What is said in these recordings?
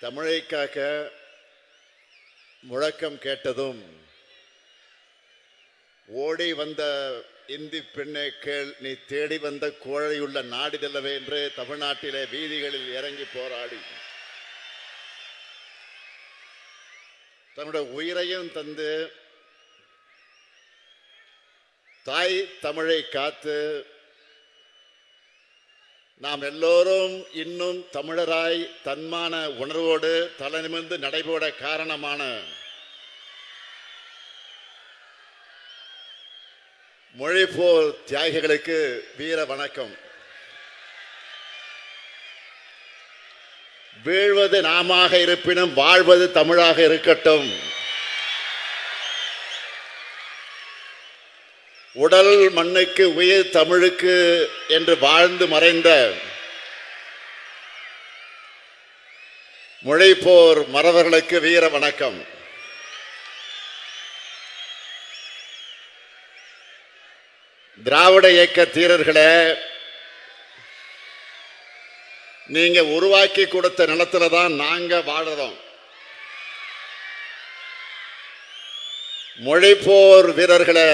தமிழை காக்க முழக்கம் கேட்டதும் ஓடி வந்த இந்தி பெண்ணை கேள் நீ தேடி வந்த கோழையுள்ள நாடிதல்லவே என்று தமிழ்நாட்டிலே வீதிகளில் இறங்கி போராடி. தன்னுடைய உயிரையும் தந்து தாய் தமிழை காத்து நாம் எல்லோரும் இன்னும் தமிழராய் தன்மான உணர்வோடு தலைநிமிர்ந்து நடைபோட காரணமான மொழிப்போர் தியாகிகளுக்கு வீர வணக்கம். வீழ்வது நாமாக இருப்பினும் வாழ்வது தமிழாக இருக்கட்டும். உடல் மண்ணுக்கு உயிர் தமிழுக்கு என்று வாழ்ந்து மறைந்த மொழிப்போர் மறவர்களுக்கு வீர வணக்கம். திராவிட இயக்க தீரர்களே நீங்க உருவாக்கி கொடுத்த நிலத்துல தான் நாங்க வாழறோம். மொழிப்போர் வீரர்களே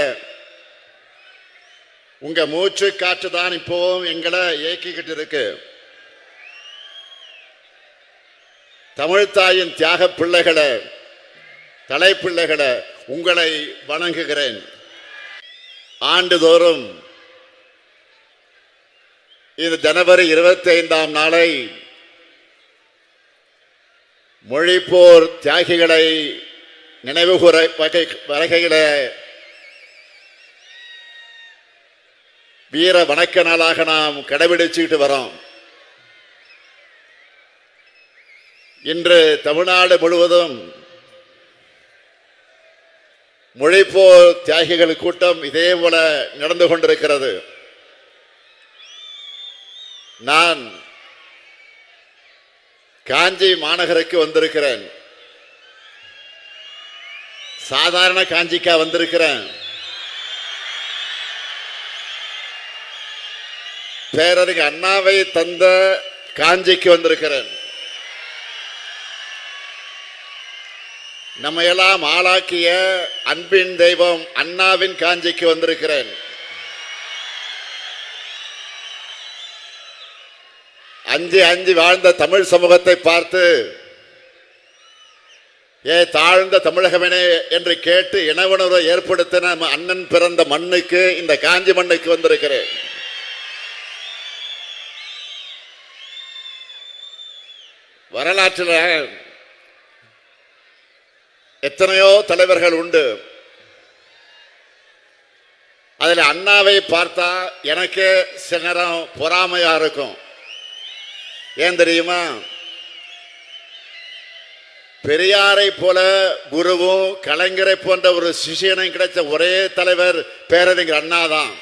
உங்க மூச்சு காற்று தான் இப்போவும் எங்களை இயக்கிக்கிட்டு இருக்கு. தமிழ்த்தாயின் தியாக பிள்ளைகளை தலைப்பிள்ளைகளை உங்களை வணங்குகிறேன். ஆண்டுதோறும் இந்த ஜனவரி இருபத்தி ஐந்தாம் நாளை மொழிப்போர் தியாகிகளை நினைவுகூர வகை வகைகளை வீர வணக்க நாளாக நாம் கடைபிடிச்சுக்கிட்டு வரோம். இன்று தமிழ்நாடு முழுவதும் மொழிப்போர் தியாகிகள் கூட்டம் இதே போல நடந்து கொண்டிருக்கிறது. நான் காஞ்சி மாநகருக்கு வந்திருக்கிறேன். சாதாரண காஞ்சிக்கா வந்திருக்கிறேன். பேரறிஞர் அண்ணாவை தந்த காஞ்சிக்கு வந்திருக்கிறேன். நம்ம எல்லாம் ஆளாக்கிய அன்பின் தெய்வம் அண்ணாவின் காஞ்சிக்கு வந்திருக்கிறேன். அஞ்சு அஞ்சு வாழ்ந்த தமிழ் சமூகத்தை பார்த்து ஏ தாழ்ந்த தமிழகமேனே என்று கேட்டு இனவுணர்வை ஏற்படுத்தின அண்ணன் பிறந்த மண்ணுக்கு இந்த காஞ்சி மண்ணுக்கு வந்திருக்கிறேன். வரலாற்றில் எத்தனையோ தலைவர்கள் உண்டு. அதில் அண்ணாவை பார்த்தா எனக்கு சில நேரம் பொறாமையாக இருக்கும். ஏன் தெரியுமா? பெரியாரை போல குருவும் கலைஞரை போன்ற ஒரு சிஷியனும் கிடைச்ச ஒரே தலைவர் பேரறிஞர் அண்ணா தான்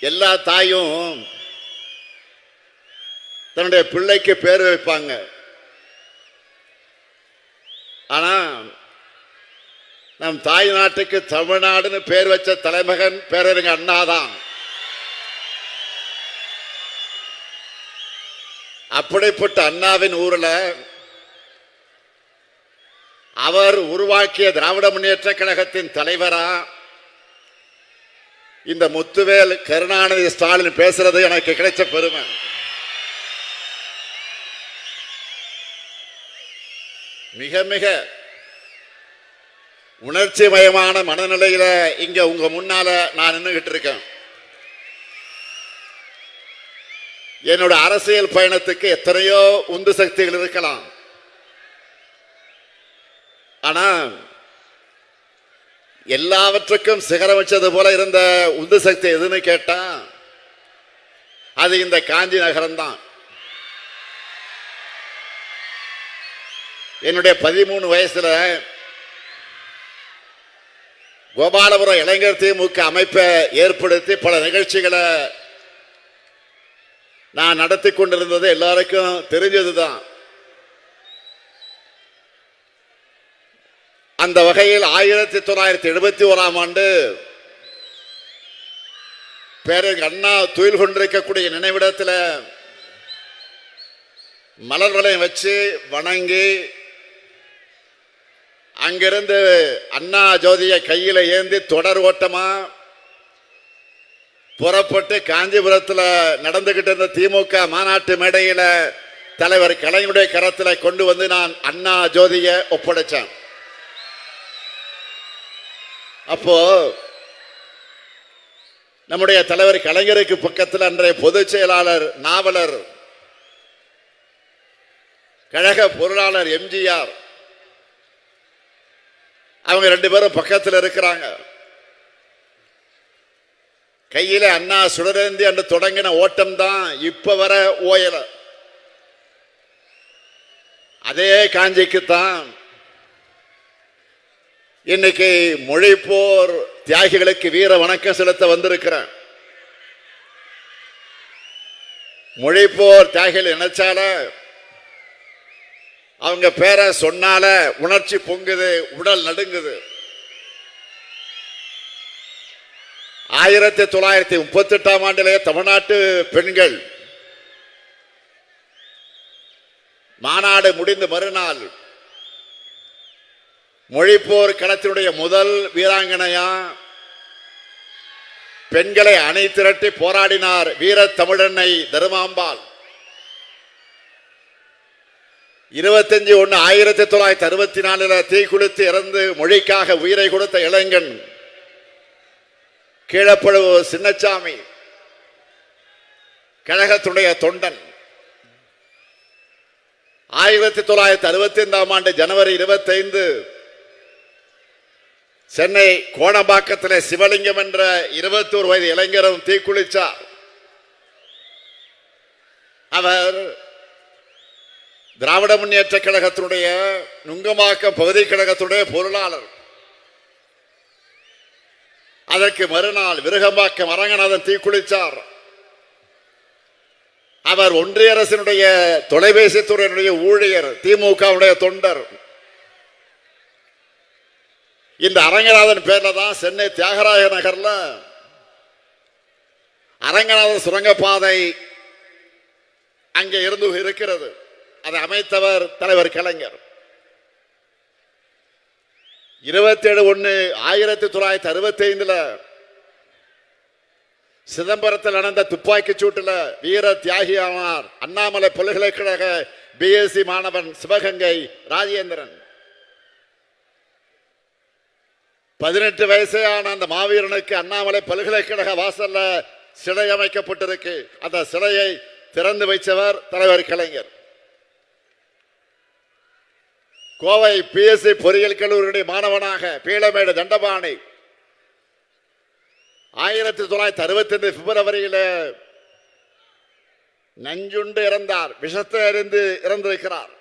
எல்லா தாயும் தன்னுடைய பிள்ளைக்கு பேர் வைப்பாங்க. ஆனா நம் தாய் நாட்டுக்கு தமிழ்நாடுன்னு பேர் வச்ச தலைமகன் பேரறிஞர் அண்ணாதான். அப்படிப்பட்ட அண்ணாவின் ஊரில் அவர் உருவாக்கிய திராவிட முன்னேற்ற கழகத்தின் தலைவரா இந்த முத்துவேல் கருணாநிதி ஸ்டாலின் பேசுறது எனக்கு கிடைச்ச பெருமை. மிக மிக உணர்ச்சி மயமான மனநிலையில இங்க உங்க முன்னால நான் நின்றுகிட்டு இருக்கேன். என்னோட அரசியல் பயணத்துக்கு எத்தனையோ உந்து சக்திகள் இருக்கலாம். ஆனா எல்லாவற்றுக்கும் சிகரம் வச்சது போல இருந்த உந்து சக்தி எதுன்னு கேட்டா அது இந்த காஞ்சி நகரம் தான். என்னுடைய பதிமூணு வயசுல கோபாலபுரம் இளைஞர் திமுக அமைப்பை ஏற்படுத்தி பல நிகழ்ச்சிகளை நான் நடத்தி கொண்டிருந்தது எல்லாருக்கும் தெரிஞ்சதுதான். அந்த வகையில் ஆயிரத்தி தொள்ளாயிரத்தி எழுபத்தி ஓராம் ஆண்டு பேரறிஞர் அண்ணா துயில் கொண்டிருக்கக்கூடிய நினைவிடத்தில் மலர் வளையம் வச்சு வணங்கி அங்கிருந்து அண்ணா ஜோதியை கையில் ஏந்தி தொடர் ஓட்டமா புறப்பட்டு காஞ்சிபுரத்தில் நடந்துகிட்டு இருந்த திமுக மாநாட்டு மேடையில் தலைவர் கலைஞருடைய கரத்தில் கொண்டு வந்து நான் அண்ணா ஜோதியை ஒப்படைச்சேன். அப்போ நம்முடைய தலைவர் கலைஞருக்கு பக்கத்தில் அன்றைய பொதுச் செயலாளர் நாவலர் கழக பொருளாளர் எம்ஜிஆர் அவங்க ரெண்டு பேரும் பக்கத்தில் இருக்கிறாங்க. கையில அண்ணா சுடரேந்தி அன்று தொடங்கின ஓட்டம் தான் இப்ப வர ஓயல. அதே காஞ்சிக்குத்தான் இன்னைக்கு மொழிப்போர் தியாகிகளுக்கு வீர வணக்கம் செலுத்த வந்திருக்கிறேன் மொழிப்போர் தியாகிகள் நினைச்சால அவங்க பேரை சொன்னால உணர்ச்சி பொங்குது உடல் நடுங்குது. ஆயிரத்தி தொள்ளாயிரத்தி முப்பத்தி எட்டாம் ஆண்டிலே தமிழ்நாட்டு பெண்கள் மாநாடு முடிந்து மறுநாள் மொழிப்போர் களத்தினுடைய முதல் வீராங்கனையா? பெண்களை அணை திரட்டி போராடினார் வீர தமிழன்னை தருமாம்பாள். இருபத்தஞ்சு ஒன்று ஆயிரத்தி தொள்ளாயிரத்தி அறுபத்தி நாலுல தீ குளித்து இறந்து மொழிக்காக உயிரை கொடுத்த இளைஞன் கீழப்பழுவு சின்னச்சாமி கழகத்துடைய தொண்டன். ஆயிரத்தி தொள்ளாயிரத்தி அறுபத்தி ஐந்தாம் ஆண்டு ஜனவரி இருபத்தைந்து சென்னை கோணம்பாக்கத்தில் சிவலிங்கம் என்ற இருபத்தோரு வயது இளைஞரும் தீக்குளிச்சார். அவர் திராவிட முன்னேற்ற கழகத்தினுடைய நுங்கமாக்கம் பகுதி கழகத்துடைய பொருளாளர். அதற்கு மறுநாள் விருகம்பாக்கம் அரங்கநாதன் தீக்குளிச்சார். அவர் ஒன்றிய அரசினுடைய தொலைபேசி துறையினுடைய ஊழியர் திமுகவுடைய தொண்டர். இந்த அரங்கநாதன் பேர்ல தான் சென்னை தியாகராய நகர்ல அரங்கநாதன் சுரங்கப்பாதை அங்கே இருந்து இருக்கிறது. அதை அமைத்தவர் தலைவர் கலைஞர். இருபத்தேழு ஒன்று ஆயிரத்தி தொள்ளாயிரத்தி அறுபத்தி ஐந்துல சிதம்பரத்தில் நடந்த துப்பாக்கி சூட்டில் வீர தியாகியானார் அண்ணாமலை பல்கலைக்கழக பிஎஸ்சி மாணவன் சிவகங்கை ராஜேந்திரன். பதினெட்டு வயசேயான அந்த மாவீரனுக்கு அண்ணாமலை பல்கலைக்கழக வாசல்ல சிலை அமைக்கப்பட்டிருக்கு. அந்த சிலையை திறந்து வைத்தவர் தலைவர் கலைஞர். கோவை பிஎஸ்சி பொறியியல் கல்லூரியுடைய மாணவனாக பீளமேடு தண்டபாணி. ஆயிரத்தி தொள்ளாயிரத்தி அறுபத்தி ரெண்டு பிப்ரவரியில் நஞ்சுண்டு இறந்தார். விஷத்தை அறிந்து இறந்திருக்கிறார்.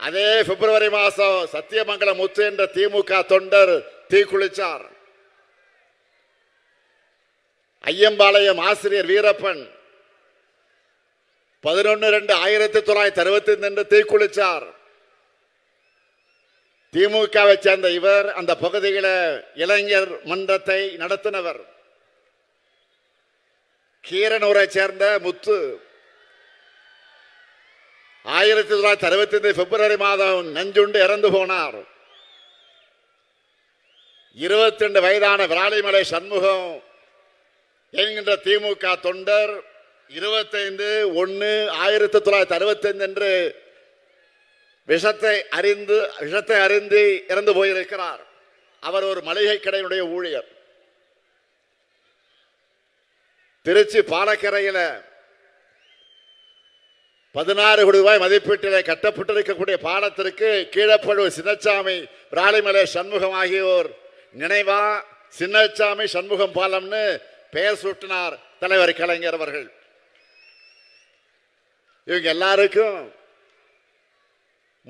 அதே பிப்ரவரி மாசம் சத்தியமங்கலம் முத்து என்ற திமுக தொண்டர் தீக்குளிச்சார் ஐயம்பாளையம் ஆசிரியர் வீரப்பன் பதினொன்னு ரெண்டு ஆயிரத்தி தொள்ளாயிரத்தி அறுபத்தி ஐந்து என்று தீக்குளிச்சார் திமுகவை சேர்ந்த இவர் அந்த பகுதியில் இளைஞர் மன்றத்தை நடத்தினவர். கீரனூரை சேர்ந்த முத்து ஆயிரத்தி தொள்ளாயிரத்தி அறுபத்தி ஐந்து பிப்ரவரி மாதம் நஞ்சுண்டு இறந்து போனார். இருபத்தி ரெண்டு வயதான விராலிமலை சண்முகம் என்கின்ற திமுக தொண்டர் இருபத்தைந்து ஒன்று ஆயிரத்தி தொள்ளாயிரத்தி அறுபத்தைந்து என்று விஷத்தை அறிந்து விஷத்தை அறிந்து இறந்து போயிருக்கிறார். அவர் ஒரு மளிகை கடையினுடைய ஊழியர். திருச்சி பாலக்கரையில் பதினாறு கோடி ரூபாய் மதிப்பீட்டில் கட்டப்பட்டிருக்கக்கூடிய பாலத்திற்கு கீழப்பழுவு சின்னச்சாமி பிராலிமலை சண்முகம் ஆகியோர். நினைவா சின்னச்சாமி சண்முகம் பாலம்னு பெயர் சூட்டினார் தலைவர் கலைஞர் அவர்கள். இவங்க எல்லாருக்கும்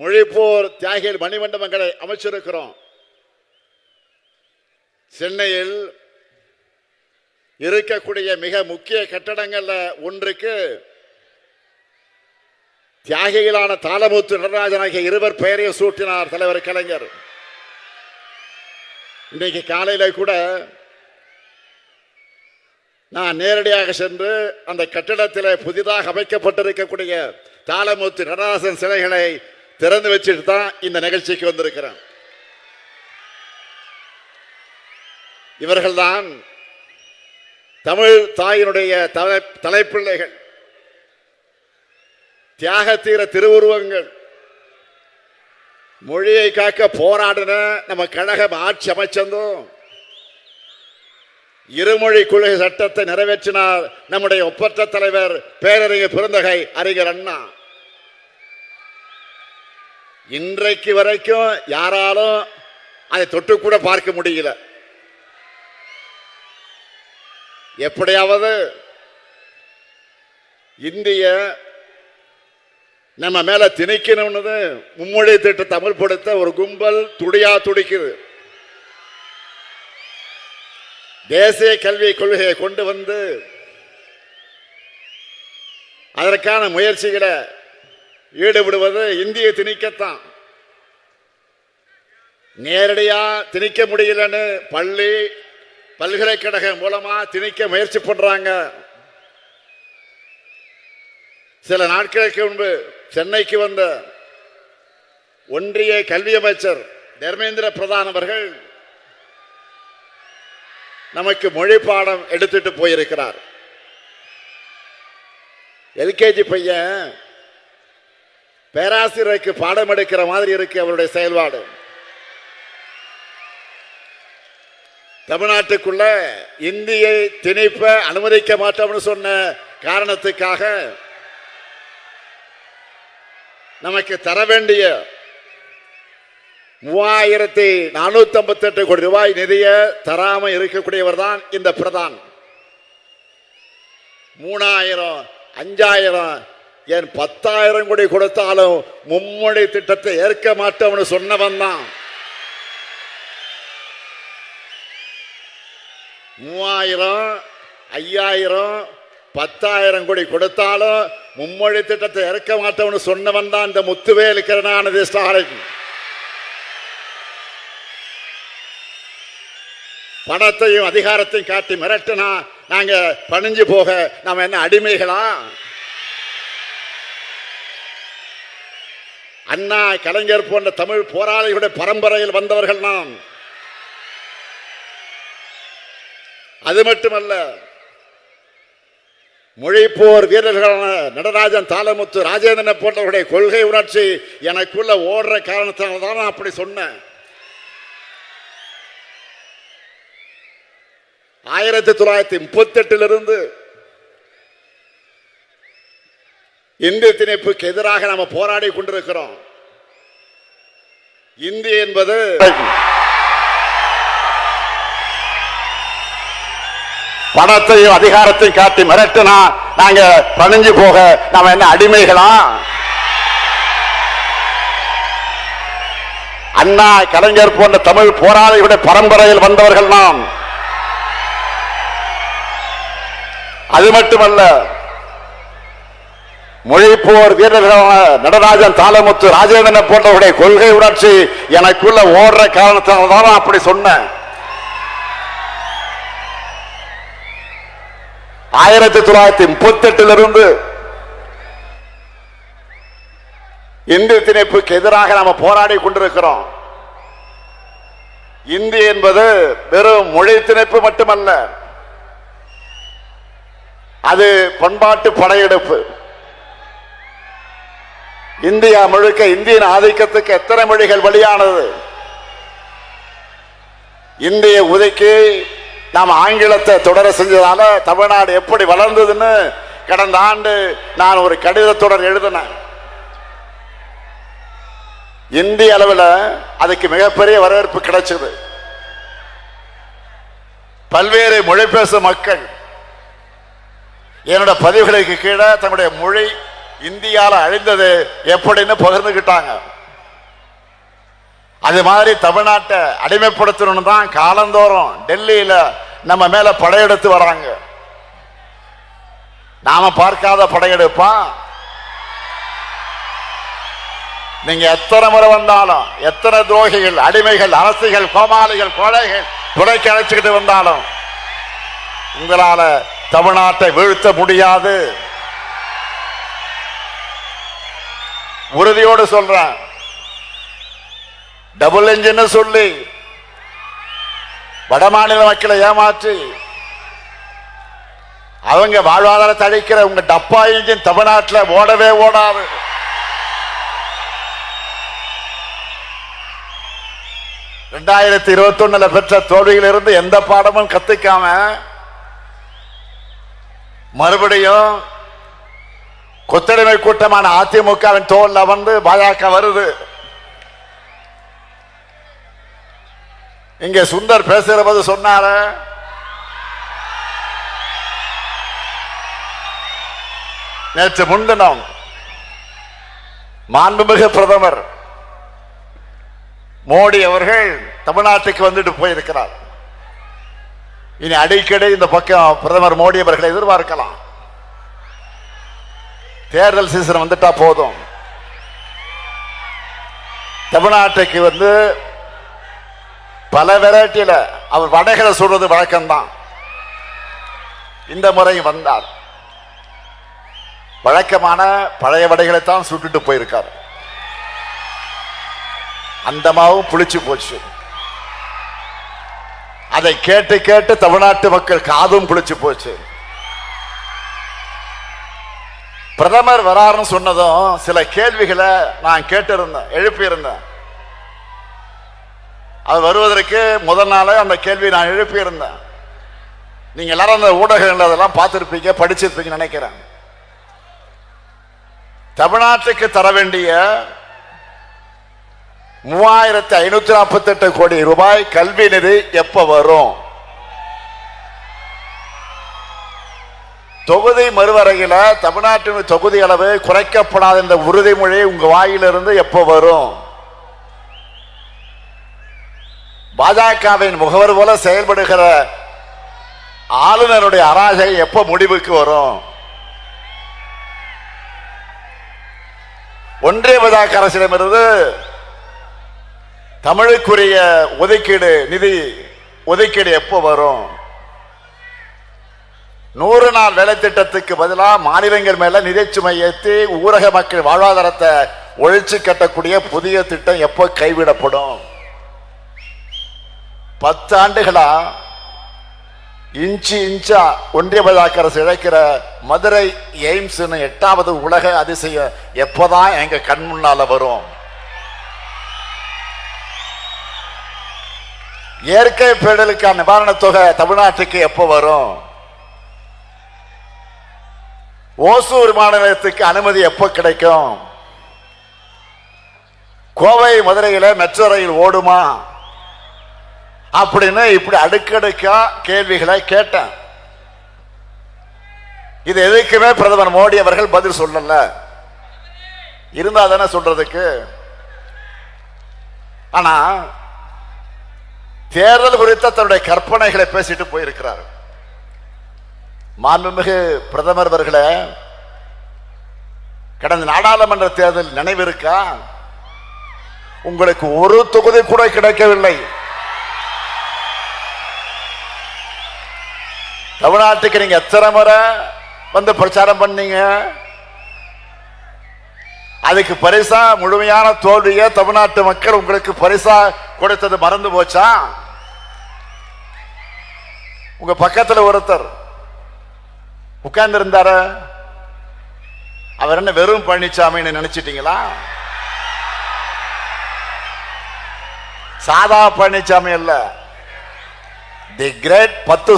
மொழிப்போர் தியாகிகள் மணிமண்டபங்களை அமைச்சிருக்கிறோம். சென்னையில் இருக்கக்கூடிய மிக முக்கிய கட்டடங்களில் ஒன்றுக்கு தியாகிகளான தாளமுத்து நடராஜன் ஆகிய இருவர் பெயரையும் சூட்டினார் தலைவர் கலைஞர். இன்றைக்கு காலையில் கூட நான் நேரடியாக சென்று அந்த கட்டிடத்தில் புதிதாக அமைக்கப்பட்டிருக்கக்கூடிய தாளமுத்து நடராசன் சிலைகளை திறந்து வச்சுட்டு தான் இந்த நிகழ்ச்சிக்கு வந்திருக்கிறேன். இவர்கள்தான் தமிழ் தாயினுடைய தலை தலைப்பிள்ளைகள். தியாகத்தீர திருவுருவங்கள். மொழியை காக்க போராடின நம்ம கழகம் ஆட்சி அமைச்சதும் இருமொழி கொள்கை சட்டத்தை நிறைவேற்றினார் நம்முடைய ஒப்பற்ற தலைவர் பேரறிஞர் பிறந்தகை அறிஞர் அண்ணா. இன்றைக்கு வரைக்கும் யாராலும் அதை தொட்டு கூட பார்க்க முடியல. எப்படியாவது இந்திய நம்ம மேலே திணிக்கணும்னு மும்மொழி திட்டத்தை அமல்படுத்த ஒரு கும்பல் துடியா துடிக்குது. தேசிய கல்வி கொள்கையை கொண்டு வந்து அதற்கான முயற்சிகளை ஈடுபடுவது இந்திய திணிக்கத்தான். நேரடியாக திணிக்க முடியலன்னு பள்ளி பல்கலைக்கழகம் மூலமாக திணிக்க முயற்சி பண்ணுறாங்க சில நாட்களுக்கு முன்பு சென்னைக்கு வந்த ஒன்றிய கல்வி அமைச்சர் தர்மேந்திர பிரதான் அவர்கள் நமக்கு மொழி பாடம் எடுத்துட்டு போயிருக்கிறார். எல்கேஜி பையன் பேராசிரியருக்கு பாடம் எடுக்கிற மாதிரி இருக்கு அவருடைய செயல்பாடு. தமிழ்நாட்டுக்குள்ள இந்தியை திணிப்ப அனுமதிக்க மாட்டோம்னு சொன்ன காரணத்துக்காக நமக்கு தர வேண்டிய மூவாயிரத்தி நானூத்தி ஐம்பத்தி எட்டு கோடி ரூபாய் நிதியை தராம இருக்கக்கூடியவர் தான் இந்த பிரதான். மூணாயிரம் அஞ்சாயிரம் ஏன் பத்தாயிரம் கோடி கொடுத்தாலும் மும்மொழி திட்டத்தை ஏற்க மாட்டோம்னு சொன்னவன் தான். மூவாயிரம் ஐயாயிரம் பத்தாயிரம் கோடி கொடுத்தாலும் மும்மொழி திட்டத்தை இறக்க மாட்டோம்னு சொன்னவன் தான் இந்த முத்துவேல் கருணாநிதி ஸ்டாலின். பணத்தையும் அதிகாரத்தையும் காட்டி மிரட்டினா நாங்க பணிஞ்சு போக நாம என்ன அடிமைகளா? அண்ணா கலைஞர் போன்ற தமிழ் போராளிகளுடைய பரம்பரையில் வந்தவர்கள் நாம். அது மட்டுமல்ல மொழிப்போர் வீரர்களான நடராஜன் தாளமுத்து ராஜேந்திரன் போன்றவருடைய கொள்கை உணர்ச்சி எனக்குள்ள ஓடுற காரணத்தினால தான் நான் அப்படி சொன்னேன். ஆயிரத்தி தொள்ளாயிரத்தி முப்பத்தி எட்டிலிருந்து இந்திய திணிப்புக்கு எதிராக நாம போராடி கொண்டிருக்கிறோம். இந்தி என்பது பணத்தையும் அதிகாரத்தையும் காட்டி மிரட்டினா நாங்க பணிஞ்சு போக நாம என்ன அடிமைகளா? அண்ணா கலைஞர் போன்ற தமிழ் போராளிகளுடைய பரம்பரையில் வந்தவர்கள் நாம். அது மட்டுமல்ல மொழிப்போர் வீரர்களான நடராஜன் தாளமுத்து ராஜேந்திரன் போன்றவருடைய கொள்கை உணர்ச்சி எனக்குள்ள ஓடுற காரணத்தினால்தான் நான் அப்படி சொன்னேன். ஆயிரத்தி தொள்ளாயிரத்தி முப்பத்தி எட்டிலிருந்து இந்து திணிப்புக்கு எதிராக நாம போராடி கொண்டிருக்கிறோம். இந்தி என்பது வெறும் மொழி திணைப்பு மட்டுமல்ல அது பண்பாட்டு படையெடுப்பு. இந்தியா முழுக்க இந்தியன் ஆதிக்கத்துக்கு எத்தனை மொழிகள் வெளியானது இந்திய உதைக்கு நாம் ஆங்கிலத்தை தொடர செஞ்சதால தமிழ்நாடு எப்படி வளர்ந்ததுன்னு கடந்த ஆண்டு நான் ஒரு கடிதத்துடன் எழுதினேன். இந்திய அளவில் அதுக்கு மிகப்பெரிய வரவேற்பு கிடைச்சது. பல்வேறு மொழி பேசும் மக்கள் என்னோட பதிவுகளுக்கு கீழே தங்களுடைய மொழி இந்தியால அழிந்தது எப்படின்னு பகிர்ந்துக்கிட்டாங்க அது மாதிரி தமிழ்நாட்டை அடிமைப்படுத்தணும்னு தான் காலந்தோறும் டெல்லியில நம்ம மேல படையெடுத்து வராங்க நாம பார்க்காத படையெடுப்பா. நீங்க எத்தனை முறை வந்தாலும் எத்தனை துரோகிகள் அடிமைகள் அரசுகள் கோமாளிகள் கொலைகள் துணைக்கு அழைச்சுக்கிட்டு வந்தாலும் உங்களால தமிழ்நாட்டை வீழ்த்த முடியாது. உறுதியோடு சொல்றேன் டபுள் என்ஜின் சொல்லி வடமாநில மக்களை ஏமாற்றி அவங்க வாழ்வாதாரத்தை அழிக்கிற உங்க டப்பா இன்ஜின் தமிழ்நாட்டில் ஓடவே ஓடாது. ரெண்டாயிரத்தி இருபத்தி ஒண்ணுல பெற்ற தோல்வியிலிருந்து எந்த பாடமும் கத்துக்காம மறுபடியும் கொத்தடிமை கூட்டமான அதிமுகவின் தோல்ல வந்து பாஜக வருது. இங்க சுந்தர் பேசுகிற போது சொன்னார. நேற்று முன்தினம் மாண்புமிகு பிரதமர் மோடி அவர்கள் தமிழ்நாட்டுக்கு வந்துட்டு போயிருக்கிறார். இனி அடிக்கடி இந்த பக்கம் பிரதமர் மோடி அவர்களை எதிர்பார்க்கலாம். தேர்தல் சீசன் வந்துட்டா போதும். தமிழ்நாட்டுக்கு வந்து பல வெரைட்டியில் அவர் வடைகளை சொல்றது வழக்கம்தான். இந்த முறை வந்தார். வழக்கமான பழைய வடைகளை தான் சுட்டுட்டு போயிருக்கார். அந்த மாவும் புளிச்சு போச்சு. அதை கேட்டு கேட்டு தமிழ்நாட்டு மக்கள் காதும் புளிச்சு போச்சு. பிரதமர் வராருன்னு சொன்னதும் சில கேள்விகளை நான் கேட்டிருந்தேன் எழுப்பியிருந்தேன். அது வருவதற்கு முதல் நாளே அந்த கேள்வி நான் எழுப்பியிருந்தேன். நீங்க எல்லாரும் அந்த ஊடகங்கள் அதெல்லாம் பார்த்துருப்பீங்க படிச்சிருப்பீங்க நினைக்கிறேன். தமிழ்நாட்டுக்கு தர வேண்டிய மூவாயிரத்தி ஐநூத்தி நாற்பத்தி எட்டு கோடி ரூபாய் கல்வி நிதி எப்ப வரும்? தொகுதி மறுவரையில் தமிழ்நாட்டின் தொகுதி அளவு குறைக்கப்படாத இந்த உறுதிமொழி உங்க வாயிலிருந்து எப்ப வரும்? பாஜகவின் முகவர் போல செயல்படுகிற ஆளுநருடைய அராஜகம் எப்ப முடிவுக்கு வரும்? ஒன்றிய பாஜக அரசிடமிருந்து தமிழுக்குரிய ஒதுக்கீடு நிதி ஒதுக்கீடு எப்போ வரும்? நூறு நாள் வேலை திட்டத்துக்கு பதிலாக மாநிலங்கள் மேல நிதி சுமை ஏற்றி ஊரக மக்கள் வாழ்வாதாரத்தை ஒழிச்சு கட்டக்கூடிய புதிய திட்டம் எப்போ கைவிடப்படும்? பத்தாண்டுகளா இன்ச்சு இன்ச்சா ஒன்றிய விழாக்கரசு இழைக்கிற மதுரை எய்ம்ஸ் எட்டாவது உலக அதிசயம் எப்போதான் எங்க கண் முன்னால வரும்? இயற்கை பேடலுக்கான நிவாரணத் தொகை தமிழ்நாட்டுக்கு எப்போ வரும்? ஓசூர் மாநிலத்துக்கு அனுமதி எப்போ கிடைக்கும்? கோவை மதுரையில் மெட்ரோ ரயில் ஓடுமா? அப்படின்னு இப்படி அடுக்கடுக்கா கேள்விகளை கேட்டேன். இது எதுக்குமே பிரதமர் மோடி அவர்கள் பதில் சொல்லல. இருந்தா தானே சொல்றதுக்கு? ஆனா தேர்தல் குறித்த தன்னுடைய கற்பனைகளை பேசிட்டு போயிருக்கிறார். மாண்புமிகு பிரதமர் அவர்களே கடந்த நாடாளுமன்ற தேர்தல் நினைவிருக்கா? உங்களுக்கு ஒரு தொகுதி கூட கிடைக்கவில்லை. தமிழ்நாட்டுக்கு நீங்க எத்தனை முறை வந்து பிரச்சாரம் பண்ணீங்க? அதுக்கு பரிசா முழுமையான தோல்வியை தமிழ்நாட்டு மக்கள் உங்களுக்கு பரிசா கொடுத்தது மறந்து போச்சா? உங்க பக்கத்துல ஒருத்தர் உட்கார்ந்து இருந்தார அவர் என்ன வெறும் பழனிசாமின்னு நினைச்சிட்டீங்களா? சாதா பழனிசாமி அல்ல. தி கிரேட் பத்து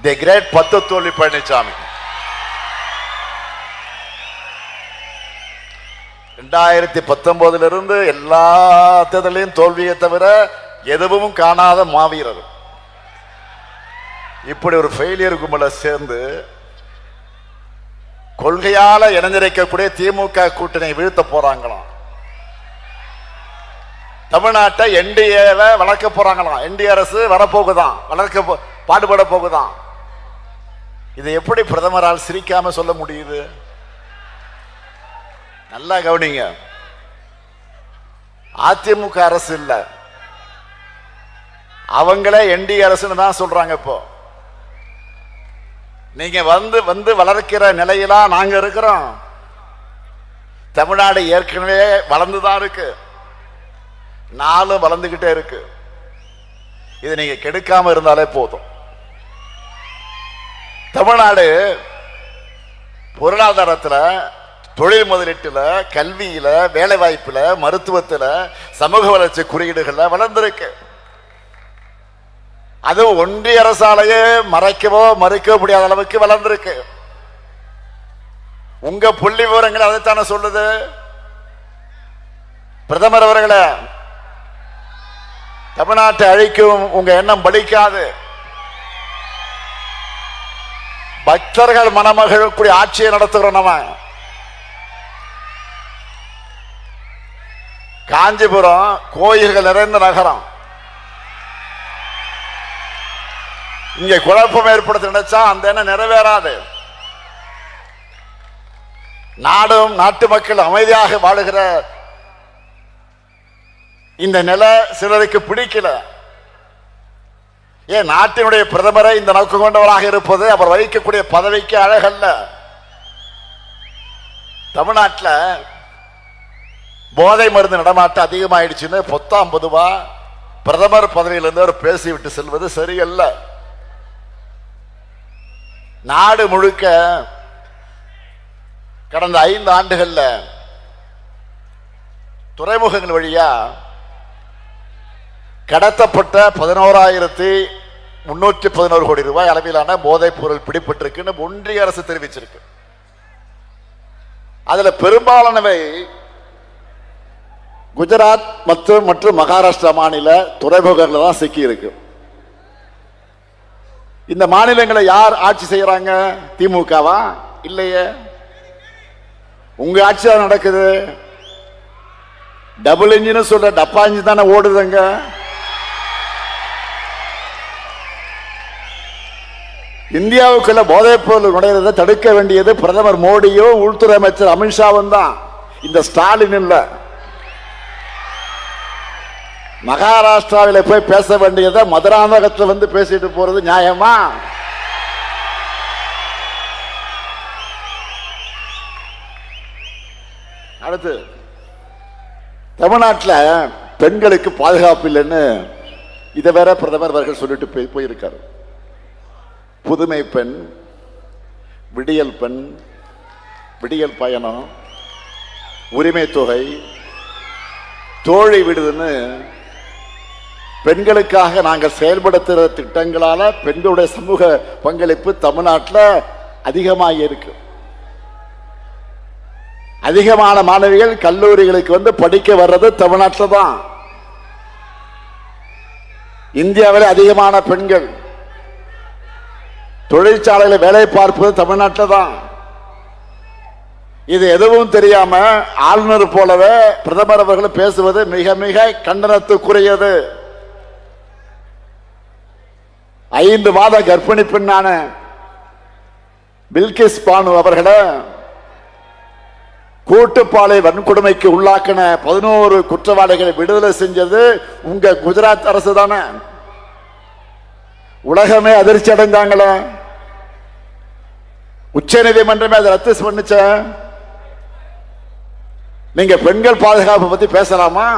தி கிரேட் பத்து பழனிசாமி ரெண்டாயிரத்தி பத்தொன்பதுல இருந்து எல்லா தேர்தலையும் தோல்வியை தவிர எதுவும் காணாத மாவீரர் இப்படி ஒரு ஃபெயிலியர் கும்பல சேர்ந்து கொள்கையால இணைஞ்சிருக்கக்கூடிய திமுக கூட்டணி வீழ்த்த போறாங்களாம் தமிழ்நாட்டை என்டிஏவை வளர்க்க போறாங்களாம் என்டிஏ அரசு வரப்போகுதான் வளர்க்க போ- பாடுபட போகுதான் இதை எப்படி பிரதமரால் சிரிக்காம சொல்ல முடியுது? நல்லா கவனிங்க. அதிமுக அரசு இல்ல. அவங்களே என்டி அரசுன்னு தான் சொல்றாங்க இப்போ. நீங்க வந்து வந்து வளர்க்கிற நிலையெல்லாம் நாங்க இருக்கிறோம். தமிழ்நாடு ஏற்கனவே வளர்ந்துதான் இருக்கு. நாளும் வளர்ந்துகிட்டே இருக்கு. இதை நீங்க கெடுக்காம இருந்தாலே போதும். தமிழ்நாடு பொருளாதாரத்தில் தொழில் முதலீட்டில் கல்வியில் வேலைவாய்ப்பில் மருத்துவத்தில் சமூக வளர்ச்சி குறியீடுகளில் வளர்ந்திருக்கு. அது ஒன்றிய அரசாலேயே மறைக்கவோ மறுக்கவோ முடியாத அளவுக்கு வளர்ந்திருக்கு. உங்க புள்ளி விவரங்கள் அதைத்தானே சொல்லுது? பிரதமர் அவர்களே தமிழ்நாட்டை அழிக்கும் உங்க எண்ணம் பலிக்காது. பக்தர்கள் மணமகளுக்குரிய ஆட்சியை நடத்துகிறோம் நம்ம காஞ்சிபுரம் கோயில்கள் நிறைந்த நகரம். இங்க குழப்பம் ஏற்படுத்த நினைச்சா அந்த எண்ணம் நிறைவேறாது. நாடும் நாட்டு மக்கள் அமைதியாக வாழுகிற இந்த நிலை சிலருக்கு பிடிக்கல. ஏன் நாட்டினுடைய பிரதமரை இந்த நோக்கம் கொண்டவராக இருப்பது அவர் வகிக்கக்கூடிய பதவிக்கு அழகல்ல. தமிழ்நாட்டில் போதை மருந்து நடமாட்டம் அதிகமாயிடுச்சுன்னு பொத்தாம் பொதுவா பிரதமர் பதவியிலிருந்து அவர் பேசிவிட்டு செல்வது சரியல்ல. நாடு முழுக்க கடந்த ஐந்து ஆண்டுகளில் துறைமுகங்கள் வழியா கடத்தப்பட்ட பதினோராயிரத்தி முன்னூற்றி பதினோரு கோடி ரூபாய் அளவிலான போதைப் பொருள் பிடிபட்டிருக்குன்னு ஒன்றிய அரசு தெரிவிச்சிருக்கு. அதுல பெரும்பாலானவை குஜராத் மற்றும் மற்றும் மகாராஷ்டிரா மாநில துறைமுகங்களில் தான் சிக்கி இருக்கு இந்த மாநிலங்களை யார் ஆட்சி செய்யறாங்க? திமுகவா? இல்லையே. உங்க ஆட்சி தான் நடக்குது. டபுள் இன்ஜின் சொல்ற டப்பா இன்ஜின் தானே ஓடுதுங்க. இந்தியாவுக்குள்ள போதைப் பொருள் தடுக்க வேண்டியது பிரதமர் மோடியும் உள்துறை அமைச்சர் அமித்ஷாவும் தான். இந்த ஸ்டாலின் இல்ல. மகாராஷ்டிராவில் போய் பேச வேண்டியதை மதுராந்தகத்தில் வந்து பேசிட்டு போறது நியாயமா? அடுத்து தமிழ்நாட்டில் பெண்களுக்கு பாதுகாப்பு இல்லைன்னு இதை வேற பிரதமர் அவர்கள் சொல்லிட்டு போய் போயிருக்காரு. புதுமை பெண் விடியல் பெண் விடியல் பயணம் உரிமை தொகை தோழி விடுதுன்னு பெண்களுக்காக நாங்கள் செயல்படுத்துகிற திட்டங்களால் பெண்களுடைய சமூக பங்களிப்பு தமிழ்நாட்டில் அதிகமாக இருக்கு. அதிகமான மாணவிகள் கல்லூரிகளுக்கு வந்து படிக்க வர்றது தமிழ்நாட்டில் தான். இந்தியாவில் அதிகமான பெண்கள். தொழிற்சாலையில் வேலை பார்ப்பது தமிழ்நாட்டில் தான் இது எதுவும் தெரியாம ஆளுநர் போலவே பிரதமர் அவர்கள் பேசுவது மிக மிக கண்டனத்துக்குரியது. ஐந்து மாத கர்ப்பிணி பெண்ணான பில்கிஸ் பானு அவர்களை கூட்டுப்பாலை வன்கொடுமைக்கு உள்ளாக்கின பதினோரு குற்றவாளிகளை விடுதலை செஞ்சது உங்க குஜராத் அரசு தானே உலகமே அதிர்ச்சி அடைந்தாங்களா? உச்ச நீதிமன்றமே அதை ரத்து பண்ணுச்ச? நீங்க பெண்கள் பாதுகாப்பு பத்தி பேசலாமா?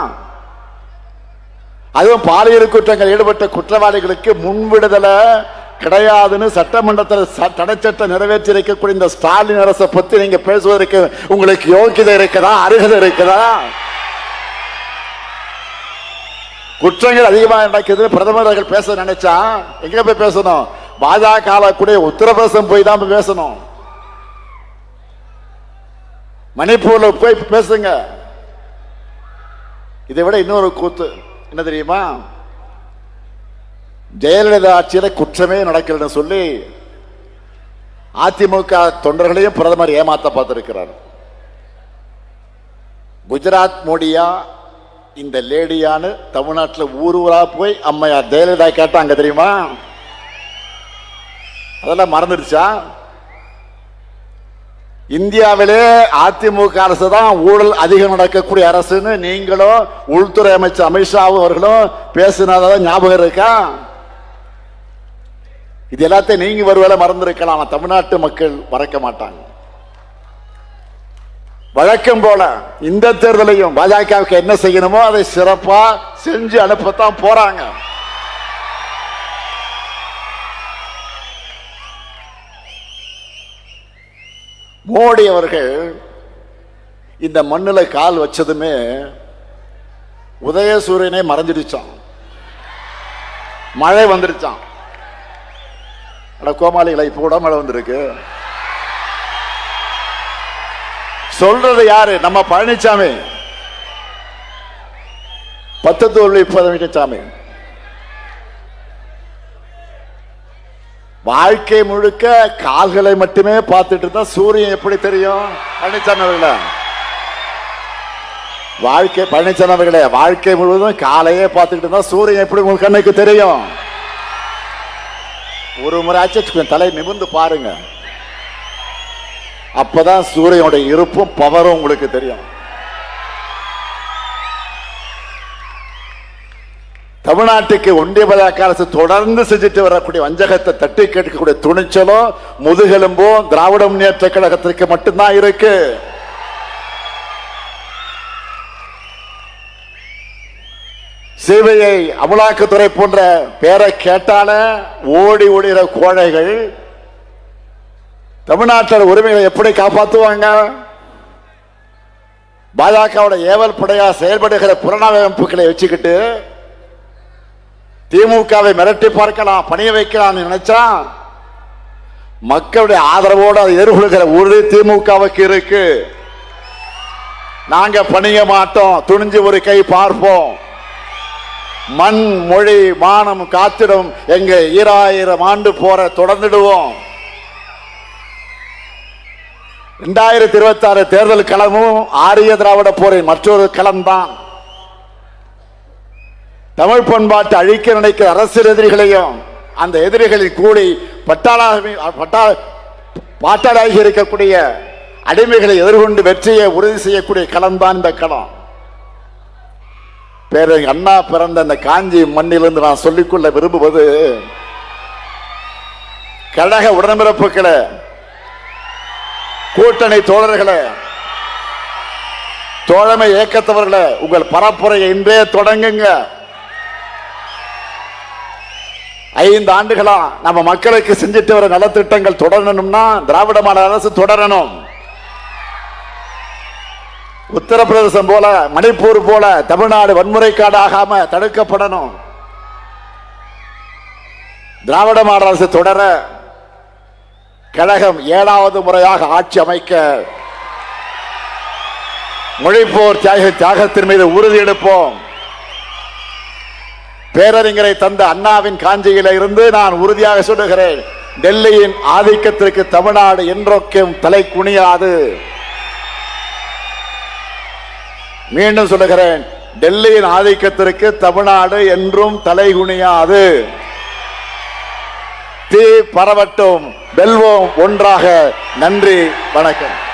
அதுவும் பாலியல் குற்றங்கள் ஈடுபட்ட குற்றவாளிகளுக்கு முன் விடுதலை கிடையாதுன்னு சட்டமன்றத்தில் ச- தடைச்சட்டம் நிறைவேற்றி இருக்கக்கூடிய இந்த ஸ்டாலின் அரசை பத்தி நீங்க பேசுவதற்கு உங்களுக்கு யோக்கியதை இருக்குதா அருகதை இருக்குதா? குற்றங்கள் அதிகமாக நடக்குது பிரதமர் அவர்கள் பேச நினைச்சா எங்க போய் பேசணும்? பாஜக கூட உத்தரப்பிரதேசம் போய் தான் போய் பேசணும். மணிப்பூர்ல போய் பேசுங்க. இதை விட இன்னொரு கூத்து என்ன தெரியுமா? ஜெயலலிதா ஆட்சியில குற்றமே நடக்கலன்னு சொல்லி அதிமுக தொண்டர்களையும் பிரதமர் ஏமாத்த பார்த்திருக்கிறார். குஜராத் மோடியா இந்த லேடியானு தமிழ்நாட்டில் ஊர் ஊரா போய் அம்மையார் ஜெயலலிதா கேட்டாங்க தெரியுமா? அதெல்லாம் மறந்துடுச்சா? இந்தியாவிலே அதிமுக அரசு தான் ஊழல் அதிகம் நடக்கக்கூடிய அரசுன்னு நீங்களும் உள்துறை அமைச்சர் அமித்ஷாவும் அவர்களும் பேசினதான் ஞாபகம் இருக்கா? இது எல்லாத்தையும் நீங்க ஒருவேளை மறந்துருக்கலாம். தமிழ்நாட்டு மக்கள் மறக்க மாட்டாங்க. வழக்கம் போல இந்த தேர்தலையும் பாஜகவுக்கு என்ன செய்யணுமோ அதை சிறப்பா செஞ்சு அனுப்பத்தான் போறாங்க. மோடி அவர்கள் இந்த மண்ணுல கால் வச்சதுமே உதயசூரியனே மறைஞ்சிடுச்சான் மழை வந்துடுச்சான் கோமாளிகளை இப்போ கூட மழை வந்திருக்கு. சொல்றது யாரு? நம்ம பழனிசாமி பத்து தோல்வி பழனிசாமி வாழ்க்கை முழுக்க கால்களை மட்டுமே பார்த்துட்டு இருந்தா சூரியன் எப்படி தெரியும்? பழனிசாமி அவர்களே. வாழ்க்கை பழனிசாமி அவர்களே வாழ்க்கை முழுவதும் காலையே பார்த்துக்கிட்டு இருந்தா சூரியன் எப்படி உங்க கண்ணுக்கு தெரியும்? ஒரு முறை ஆச்சு தலை நிமிர்ந்து பாருங்க. அப்பதான் சூரியனுடைய இருப்பும் பவரும் உங்களுக்கு தெரியும். தமிழ்நாட்டுக்கு ஒன்றிய பாஜக அரசு தொடர்ந்து செஞ்சுட்டு வரக்கூடிய வஞ்சகத்தை தட்டி கேட்கக்கூடிய துணிச்சலும் முதுகெலும்பும் திராவிட முன்னேற்ற கழகத்திற்கு மட்டும்தான் இருக்கு. சிபிஐ அமலாக்கத்துறை போன்ற பேரை கேட்டால ஓடி ஓடுகிற கோழைகள் தமிழ்நாட்டில் உரிமைகளை எப்படி காப்பாற்றுவாங்க? பாஜகவோட ஏவல் படையா செயல்படுகிற புலனமைப்புகளை வச்சுக்கிட்டு திமுகவை மிரட்டி பார்க்கலாம் பணிய வைக்கலாம் நினைச்சா மக்களுடைய ஆதரவோடு அதை எதிர்கொள்கிற உறுதி திமுகவுக்கு இருக்கு. நாங்க பணிய மாட்டோம் துணிஞ்சு ஒரு கை பார்ப்போம். மண் மொழி மானம் காத்திடும் எங்க ஈராயிரம் ஆண்டு போற தொடர்ந்துடுவோம். ரெண்டாயிரத்தி இருபத்தி ஆறு தேர்தல் களமும் ஆரிய திராவிட போரின் மற்றொரு களம்தான். தமிழ் பண்பாட்டை அழிக்க நினைக்கிற அரசியல் எதிரிகளையும் அந்த எதிரிகளில் கூடி பட்டாளாகி பட்டா பாட்டாளாகி இருக்கக்கூடிய அடிமைகளை எதிர்கொண்டு வெற்றியை உறுதி செய்யக்கூடிய களம்தான் இந்த களம். பேர அண்ணா பிறந்த அந்த காஞ்சி மண்ணிலிருந்து நான் சொல்லிக்கொள்ள விரும்புவது கழக உடன்பிறப்புகளை கூட்டணி தோழர்களே தோழமை இயக்கத்தவர்களே உங்கள் பரப்புரையை இன்றே தொடங்குங்க. ஐந்து ஆண்டுகளா நம்ம மக்களுக்கு செஞ்சுட்டு வர நலத்திட்டங்கள் தொடரணும்னா திராவிட மாநில அரசு தொடரணும். உத்தரப்பிரதேசம் போல மணிப்பூர் போல தமிழ்நாடு வன்முறை காடாகாம தடுக்கப்படணும். திராவிட மாநில அரசு தொடர கழகம் ஏழாவது முறையாக ஆட்சி அமைக்க மொழிப்போர் தியாக தியாகத்தின் மீது உறுதி எடுப்போம். பேரறிஞரை தந்த அண்ணாவின் காஞ்சியில இருந்து நான் உறுதியாக சொல்லுகிறேன் டெல்லியின் ஆதிக்கத்திற்கு தமிழ்நாடு என்றொக்கும் தலை குனியாது. மீண்டும் சொல்லுகிறேன் டெல்லியின் ஆதிக்கத்திற்கு தமிழ்நாடு என்றும் தலை குனியாது. தீ பரவட்டும். வெல்வோம் ஒன்றாக. நன்றி வணக்கம்.